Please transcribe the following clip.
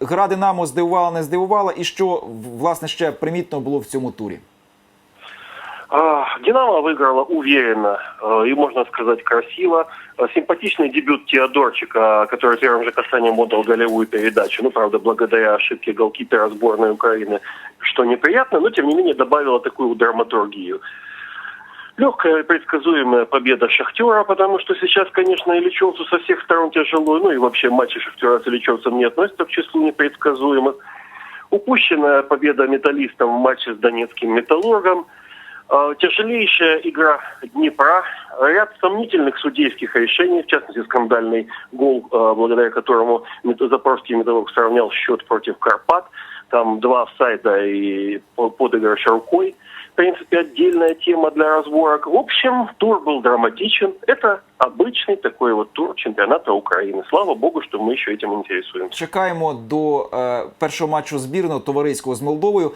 гра Динамо здивувала, не здивувала, і що в- власне ще примітно було в цьому турі? А, Динамо выиграла уверенно э, и, можно сказать, красиво. Э, Симпатичный дебют Теодорчика, который первым же касанием отдал голевую передачу. Ну, правда, благодаря ошибке голкипера сборной Украины, что неприятно, но, тем не менее, добавило такую драматургию. Легкая предсказуемая победа Шахтера, потому что сейчас, конечно, Ильичевцу со всех сторон тяжело, ну и вообще матчи Шахтера с Ильичевцем не относятся к числу непредсказуемых. Упущенная победа металлистам в матче с донецким металлургом. Э, Тяжелейшая игра Днепра, ряд сомнительных судейских решений, в частности скандальный гол, э, благодаря которому Запорожский металлург сравнял счет против Карпат. Там два офсайда и по- подыгрыш рукой. В принципе, отдельная тема для разборок. В общем, тур был драматичен. Это обычный такой вот тур чемпионата Украины. Слава богу, что мы еще этим интересуемся. Чекаємо до е, першого матчу збірного товариського з Молдовою.